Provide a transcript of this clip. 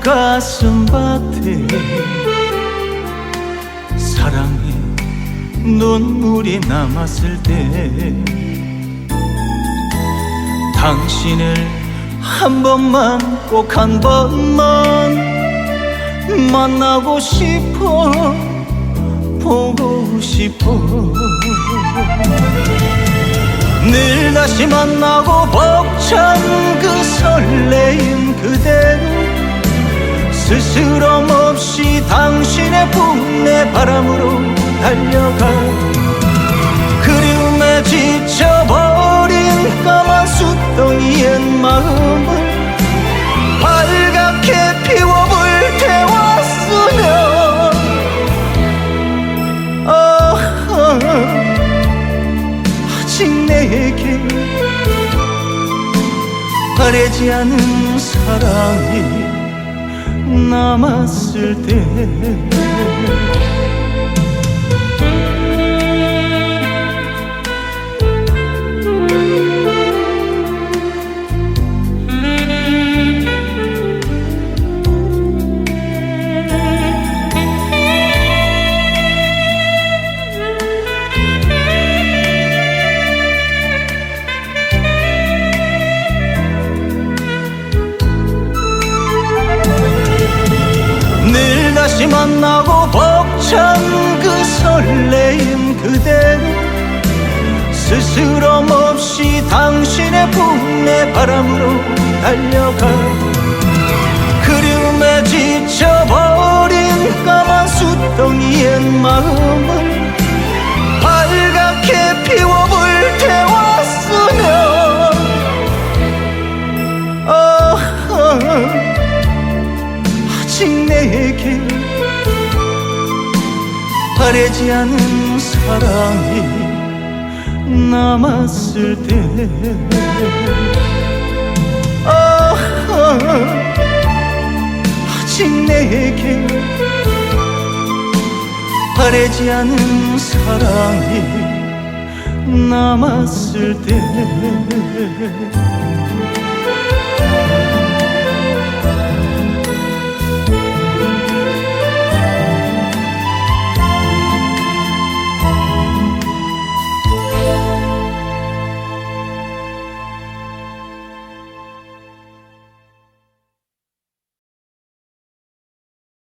내 가슴밭에 사랑의 눈물이 남았을 때 당신을 한 번만 꼭 한 번만 만나고 싶어 보고 싶어. 늘 다시 만나고 벅찬 그 설레임 그대로 스스럼 없이 당신의 품내 바람으로 달려가. 그리움에 지쳐버린 까만 숫덩이의 마음을 빨갛게 피워볼 태웠으면. 아, 아직 내게 바래지 않은 사랑이 남았을 때 다시 만나고 벅찬 그 설레임 그대로 스스럼 없이 당신의 품내 바람으로 달려가 그리움에 지쳐버린 까만 숫덩이의 마음 내게 바래지 않은 사랑이 남았을 때. 아, 아직 내게 바래지 않은 사랑이 남았을 때